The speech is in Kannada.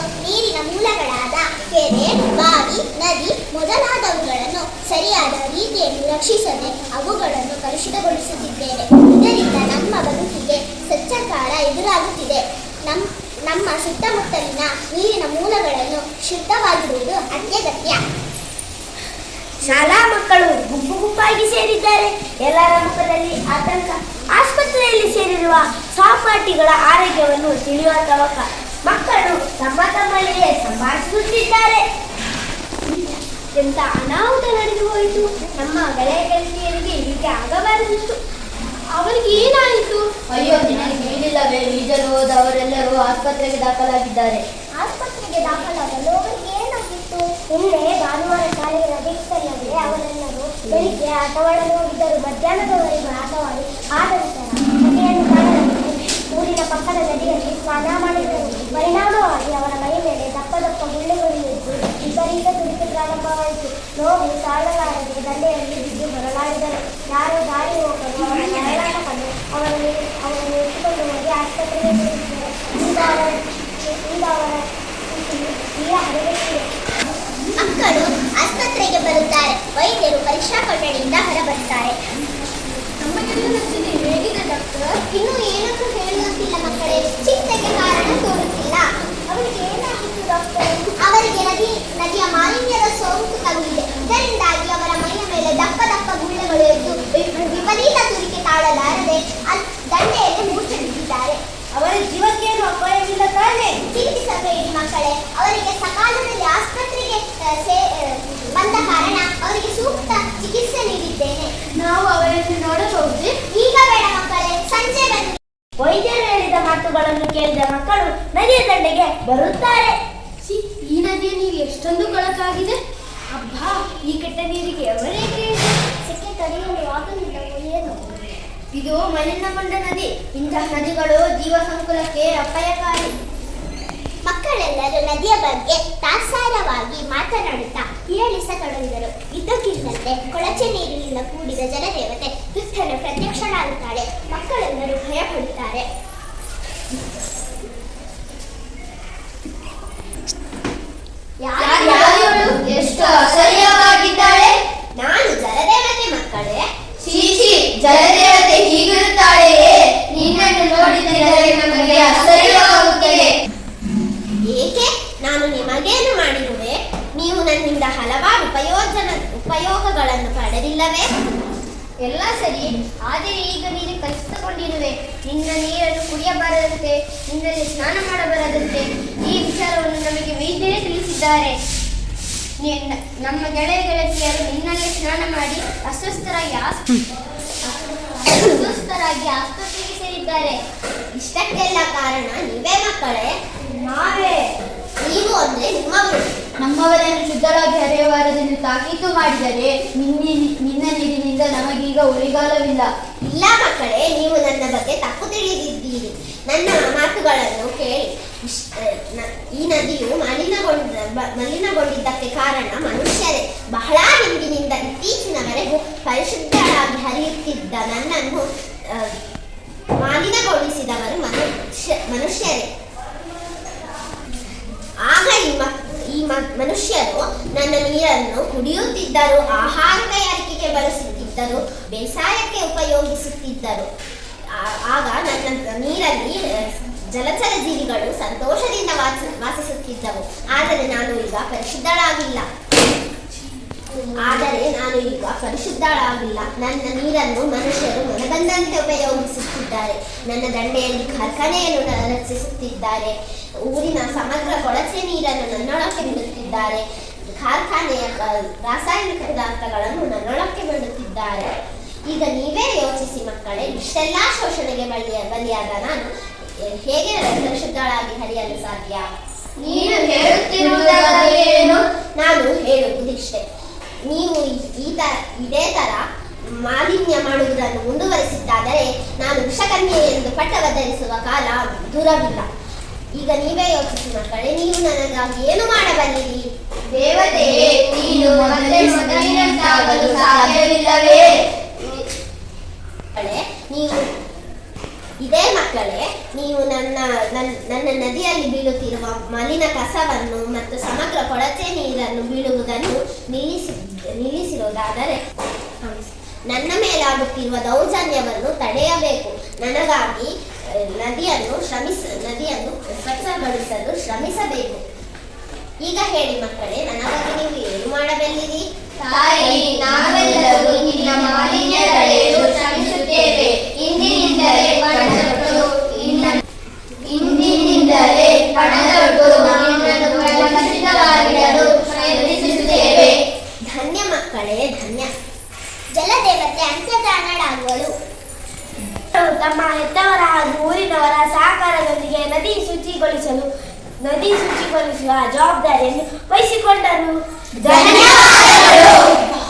ನೀರಿನ ಮೂಲಗಳಾದ ಕೆರೆ, ಬಾವಿ, ನದಿ ಮೊದಲಾದವುಗಳನ್ನು ಸರಿಯಾದ ರೀತಿಯಲ್ಲಿ ರಕ್ಷಿಸದೆ ಅವುಗಳನ್ನು ಕಲುಷಿತಗೊಳಿಸುತ್ತಿದ್ದೇವೆ. ಇದರಿಂದ ನಮ್ಮ ಬದುಕಿಗೆ ಸ್ವಚ್ಛಕಾರ ಎದುರಾಗುತ್ತಿದೆ. ನಮ್ಮ ನಮ್ಮ ಸುತ್ತಮುತ್ತಲಿನ ನೀರಿನ ಮೂಲಗಳನ್ನು ಶುದ್ಧವಾಗಿರುವುದು ಅತ್ಯಗತ್ಯ. ಶಾಲಾ ಮಕ್ಕಳು ಗುಂಪು ಗುಂಪಾಗಿ ಸೇರಿದ್ದಾರೆ. ಎಲ್ಲರ ಮುಖದಲ್ಲಿ ಆತಂಕ. ಆಸ್ಪತ್ರೆಯಲ್ಲಿ ಸೇರಿರುವ ಸಹಪಾಠಿಗಳ ಆರೋಗ್ಯವನ್ನು ತಿಳಿಯುವ ತವಕ. ಸಂಭಾಷಿಸುತ್ತಿದ್ದಾರೆ ಎಂತ ಅನಾಹುತ ನಡೆದು ಹೋಯಿತು? ನಮ್ಮ ಗಳೆ ಗೆಳತಿಯರಿಗೆ ಹೀಗೆ ಆಗಬಾರದಿತ್ತು ಅವರಿಗೆ ಏನಾಯಿತು? ಅಯ್ಯೋ ನಿನಗೆ ಹೇಳಿಲ್ಲವೇ? ಈಜಲು ಹೋದವರೆಲ್ಲರೂ ಆಸ್ಪತ್ರೆಗೆ ದಾಖಲಾಗಿದ್ದಾರೆ. ಆಸ್ಪತ್ರೆಗೆ ದಾಖಲಾಗಲು ಅವರಿಗೆ ಏನಾಗಿತ್ತು? ಹಿಂದೆ ಭಾನುವಾರ ಶಾಲೆಗೆ ರಜೆ ಇತ್ತಲ್ಲದೆ ಅವರೆಲ್ಲರೂ ಬೆಳಿಗ್ಗೆ ಆಟವಾಡಲು ಹೋಗಿದ್ದರು. ಮಧ್ಯಾಹ್ನದವರೆಗೂ ಆಟವಾಡಿ ಆದ ನಂತರ ನದಿಯನ್ನು ಊರಿನ ಪಕ್ಕದ ನದಿಯಲ್ಲಿ ಸ್ನಾನ ಮಾಡಿದರು. ಪರಿಣಾಮವಾಗಿ ಅವರ ಮೈ ಮೇಲೆ ದಪ್ಪ ದಪ್ಪ ಗುಳ್ಳೆಗಳು ವಿಪರೀತ ತುರಿಕೆ ಪ್ರಾರಂಭವಾಯಿತು. ನೋವು ತಾಳಲಾರದೆ ದಂಡೆಯಲ್ಲಿ ಬಿದ್ದು ಹೊರಲಾಡಿದರು ಯಾರೋ ದಾರಿ ಹೋಗಲು ಅವರ ನರಳಾಟ ಕಂಡು ಅವರನ್ನು ಅವರನ್ನು ಎತ್ತಿಕೊಂಡು ಹೋಗಿ ಆಸ್ಪತ್ರೆಗೆ ಸೇರಿಸಿದರು. ಈಗ ಅವರ ಈಗ ಅವರ ಸ್ಥಿತಿ ತೀರಾ ಮಕ್ಕಳು ಆಸ್ಪತ್ರೆಗೆ ಬರುತ್ತಾರೆ. ವೈದ್ಯರು ಪರೀಕ್ಷಾ ಕೊಠಡಿಯಿಂದ ಹೊರಬರುತ್ತಾರೆ ಹೇಗಿದೆ ಡಾಕ್ಟರ್ ಇನ್ನೂ ಏನಕ್ಕೂ ಹೇಳುವಂತಿಲ್ಲ ಮಕ್ಕಳೇ ಚಿಂತೆಗೆ ಕಾರಣ ತೋರುತ್ತಿಲ್ಲ ಅವರಿಗೆ ಏನಾಗಿತ್ತು ಡಾಕ್ಟರ್ ಅವರಿಗೆ ನದಿ ನದಿಯ ಮಾಲಿನ್ಯದ ಸೋಂಕು ತಗುಲಿದೆ ಇದರಿಂದಾಗಿ ಅವರ ಮೈಯ ಮೇಲೆ ದಪ್ಪ ದಪ್ಪ ಗುಳ್ಳೆಗಳು ಎದ್ದು ವಿ- ವಿಪರೀತ ತುರಿಕೆ ತಾಳಲಾರದೆ ಅಲ್- ದಂಡೆಯಲ್ಲಿ ಮೂರ್ಛೆ ಬಿದ್ದಿದ್ದಾರೆ ಅವರ ಜೀವಕ್ಕೇನು ತಾನೇ ಚಿಂತಿಸಬೇಡಿ ಮಕ್ಕಳೇ. ಅವರಿಗೆ ಸಕಾಲದಲ್ಲಿ ಆಸ್ಪತ್ರೆಗೆ ಬಂದ ಕಾರಣ ಅವರಿಗೆ ಸೂಕ್ತ ಚಿಕಿತ್ಸೆ ನೀಡಿದ್ದೇನೆ. ನಾವು ಅವರನ್ನು ನೋಡಬಹುದು. ಈಗ ಬೇಡ ಮಕ್ಕಳೇ ಸಂಜೆ ಬನ್ನಿ. ವೈದ್ಯರು ಹೇಳಿದ ಮಾತುಗಳನ್ನು ಕೇಳಿದ ಮಕ್ಕಳು ನದಿಯ ದಂಡೆಗೆ ಬರುತ್ತಾರೆ. ಈ ನದಿಯ ನೀರು ಎಷ್ಟೊಂದು ಕೊಳಕಾಗಿದೆ. ಅಬ್ಬಾ ಈ ಕೆಟ್ಟ ನೀರಿಗೆ ಅವರೇಕೆ ಸೆಕೆ ತಡೆಯಲು ಆಗಲಿಲ್ಲ ಏನು ಇದು ಮಲಿನಗೊಂಡ ನದಿ. ಇಂತಹ ನದಿಗಳು ಜೀವ ಸಂಕುಲಕ್ಕೆ ಅಪಾಯಕಾರಿ. ಮಕ್ಕಳೆಲ್ಲರೂ ನದಿಯ ಬಗ್ಗೆ ತಾತ್ಸಾರವಾಗಿ ಮಾತನಾಡುತ್ತಾ ಹೀರಳಿಸತೊಡಗಿದರು ಇದ್ದಕ್ಕಿದ್ದಂತೆ ಕೊಳಚೆ ನೀರಿನಿಂದ ಕೂಡಿದ ಜಲದೇವತೆ ದುಷ್ಟನು ಪ್ರತ್ಯಕ್ಷಳಾಗುತ್ತಾಳೆ. ಮಕ್ಕಳೆಲ್ಲರೂ ಭಯಪಡುತ್ತಾರೆ. ಎಷ್ಟು ಅಸಹ್ಯವಾಗಿದ್ದಾಳೆ ನಾನು ಜಲದೇವತೆ ಮಕ್ಕಳೇ ಶೀಶಿ ಜಲದೇವತೆ ಹೀಗಿರುತ್ತಾಳೆಯೇ ನಿನ್ನನ್ನು ನೋಡಿದರೆ ನಮಗೆ ಅಸಹ್ಯವಾಗುತ್ತದೆ ಏಕೆ ನಾನು ನಿಮಗೇನು ಮಾಡಿರುವೆ? ನೀವು ನನ್ನಿಂದ ಹಲವಾರು ಉಪಯೋಜನ, ಉಪಯೋಗಗಳನ್ನು ಪಡೆದಿಲ್ಲವೇ? ಎಲ್ಲ ಸರಿ. ಆದರೆ ಈಗ ನೀನು ಕಲಿಸಿಕೊಂಡಿರುವೆ. ನಿನ್ನ ನೀರನ್ನು ಕುಡಿಯಬಾರದಂತೆ, ನಿನ್ನಲ್ಲಿ ಸ್ನಾನ ಮಾಡಬಾರದಂತೆ. ಈ ವಿಚಾರವನ್ನು ನಮಗೆ ವೈದ್ಯರೇ ತಿಳಿಸಿದ್ದಾರೆ. ನಮ್ಮ ಗೆಳೆಯ ಗೆಳತಿಯರು ನಿನ್ನಲ್ಲಿ ಸ್ನಾನ ಮಾಡಿ ಅಸ್ವಸ್ಥರಾಗಿ ಅಸ್ವಸ್ಥರಾಗಿ ಆಸ್ಪತ್ರೆಗೆ ಸೇರಿದ್ದಾರೆ. ಇಷ್ಟಕ್ಕೆಲ್ಲ ಕಾರಣ ನೀವೇ ಮಕ್ಕಳೇ? ನಾವೇ. ನೀವು ಅಂದ್ರೆ ನಿಮ್ಮವರು. ನಮ್ಮವರನ್ನು ಶುದ್ಧರಾಗಿ ಹರಿಯಬಾರದೆಂದು ತಾಕೀತು ಮಾಡಿದರೆ ನಿನ್ನೆ ನಿನ್ನ ನೀರಿನಿಂದ ನಮಗೀಗ ಉಳಿಗಾಲವಿಲ್ಲ. ಇಲ್ಲ ಮಕ್ಕಳೇ ನೀವು ನನ್ನ ಬಗ್ಗೆ ತಪ್ಪು ತಿಳಿದಿದ್ದೀರಿ. ನನ್ನ ಮಾತುಗಳನ್ನು ಕೇಳಿ. ಈ ನದಿಯು ಮಲಿನಗೊಂಡ ಮಲಿನಗೊಂಡಿದ್ದಕ್ಕೆ ಕಾರಣ ಮನುಷ್ಯರೇ. ಬಹಳ ಹಿಂದಿನಿಂದ ಇತ್ತೀಚಿನವರೆಗೂ ಪರಿಶುದ್ಧರಾಗಿ ಹರಿಯುತ್ತಿದ್ದ ನನ್ನನ್ನು ಮಾಲಿನಗೊಳಿಸಿದವರು ಮನುಷ್ಯ ಮನುಷ್ಯರೇ ಆಗ ಈ ಮ- ಈ ಮ- ಮನುಷ್ಯರು ನನ್ನ ನೀರನ್ನು ಕುಡಿಯುತ್ತಿದ್ದರು ಆಹಾರ ತಯಾರಿಕೆಗೆ ಬಳಸುತ್ತಿದ್ದರು, ಬೇಸಾಯಕ್ಕೆ ಉಪಯೋಗಿಸುತ್ತಿದ್ದರು. ಆಗ ನನ್ನ ನೀರಲ್ಲಿ ಜಲಚರ ಜೀವಿಗಳು ಸಂತೋಷದಿಂದ ವಾಸ ವಾಸಿಸುತ್ತಿದ್ದವು. ಆದರೆ ನಾನು ಈಗ ಪರಿಶುದ್ಧಳಾಗಿಲ್ಲ. ಆದರೆ ನಾನು ಈಗ ಪರಿಶುದ್ಧಳಾಗಿಲ್ಲ. ನನ್ನ ನೀರನ್ನು ಮನುಷ್ಯರು ಮನಬಂದಂತೆ ಉಪಯೋಗಿಸುತ್ತಿದ್ದಾರೆ. ನನ್ನ ದಂಡೆಯಲ್ಲಿ ಕಾರ್ಖಾನೆಯನ್ನು ರಚಿಸುತ್ತಿದ್ದಾರೆ. ಊರಿನ ಸಮಗ್ರ ಕೊಳಚೆ ನೀರನ್ನು ನನ್ನೊಳಕ್ಕೆ ಬಿಡುತ್ತಿದ್ದಾರೆ. ಕಾರ್ಖಾನೆಯ ರಾಸಾಯನಿಕ ಪದಾರ್ಥಗಳನ್ನು ನನ್ನೊಳಕ್ಕೆ ಬಿಡುತ್ತಿದ್ದಾರೆ. ಈಗ ನೀವೇ ಯೋಚಿಸಿ ಮಕ್ಕಳೇ, ಇಷ್ಟೆಲ್ಲ ಶೋಷಣೆಗೆ ಬಲಿಯ, ಬಲಿಯಾದ ನಾನು ಹೇಗೆ ಪರಿಶುದ್ಧಳಾಗಿ ಹರಿಯಲು ಸಾಧ್ಯ? ನೀನು ಹೇಳುತ್ತಿರುವುದಾದ ಏನು? ನಾನು ಹೇಳುವುದಿಷ್ಟೇ. ನೀವು ಈ- ತರ ಇದೇ ತರ ಮಾಲಿನ್ಯ ಮಾಡುವುದನ್ನು ಮುಂದುವರಿಸಿದ್ದಾದರೆ ನಾನು ವಿಷಕನ್ಯೆ ಎಂದು ಪಟ್ಟ ಬದಲಿಸುವ ಕಾಲ ದೂರವಿಲ್ಲ. ಈಗ ನೀವೇ ಯೋಚಿಸಿ ಮಕ್ಕಳೇ ನೀವು ನನಗಾಗಿ ಏನು ಮಾಡಬಲ್ಲಿರಿ? ದೇವತೆ ನೀನು ಮೊದಲಿನಂತಾಗಲು ಸಾಧ್ಯವಿಲ್ಲವೇ? ನೀವು ಇದೇ ಮಕ್ಕಳೇ, ನೀವು ನನ್ನ ನನ್ನ ನದಿಯಲ್ಲಿ ಬೀಳುತ್ತಿರುವ ಮಲಿನ ಕಸವನ್ನು ಮತ್ತು ಸಮಗ್ರ ಕೊಳಚೆ ನೀರನ್ನು ಬೀಳುವುದನ್ನು ನಿಲ್ಲಿಸಿ, ನಿಲ್ಲಿಸಿರುವುದಾದರೆ, ನನ್ನ ಮೇಲಾಗುತ್ತಿರುವ ದೌರ್ಜನ್ಯವನ್ನು ತಡೆಯಬೇಕು. ನನಗಾಗಿ ನದಿಯನ್ನು ಶ್ರಮಿಸ, ನದಿಯನ್ನು ಸ್ವಚ್ಛಗೊಳಿಸಲು ಶ್ರಮಿಸಬೇಕು. ಈಗ ಹೇಳಿ ಮಕ್ಕಳೇ, ನನಗಾಗಿ ನೀವು ಏನು ಮಾಡಬಲ್ಲಿರಿ? ತಾಯಿ ನಾವೆಲ್ಲರೂ ಊರಿನವರ ಸಹಕಾರದೊಂದಿಗೆ ನದಿ ಶುಚಿಗೊಳಿಸಲು ನದಿ ಶುಚಿಗೊಳಿಸುವ ಜವಾಬ್ದಾರಿಯನ್ನು ವಹಿಸಿಕೊಂಡರು. ಧನ್ಯವಾದಗಳು.